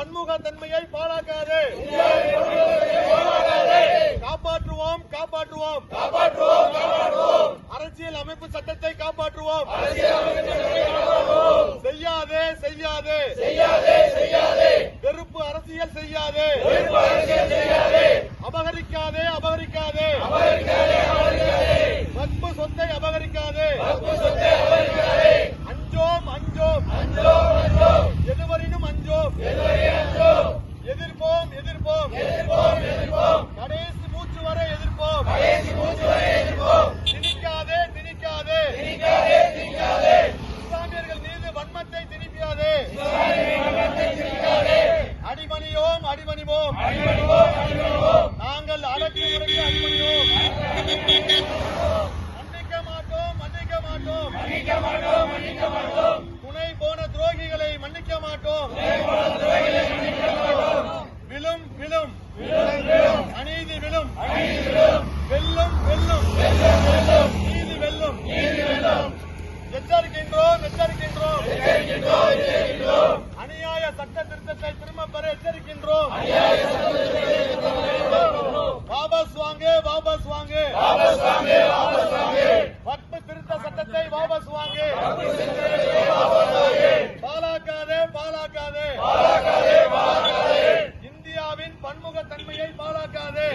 பன்முகத்தன்மையை பாழாக்காது. காப்பாற்றுவோம் காப்பாற்றுவோம். காப்பாற்றுவோம் அரசியல் அமைப்பு சட்டத்தை காப்பாற்றுவோம். செய்யாதே செய்யாதே செய்யாதே. வெறுப்பு அரசியல் செய்யாதே. அபகரிக்காதே. மீது வன்மத்தை திணிக்காதே அடிமணியோம் அடிமணிவோம் நாங்கள் அடக்குமுறைக்கு அடிமணியோம் அநியாய சட்ட திருத்தத்தை திரும்ப பெற எச்சரிக்கின்றோம். வாபஸ் வாங்க வாபஸ் வாங்க. வக்பு திருத்த சட்டத்தை வாபஸ் வாங்க. பாலாக்காதே பாலாக்காதே. இந்தியாவின் பன்முகத்தன்மையை பாலாக்காதே.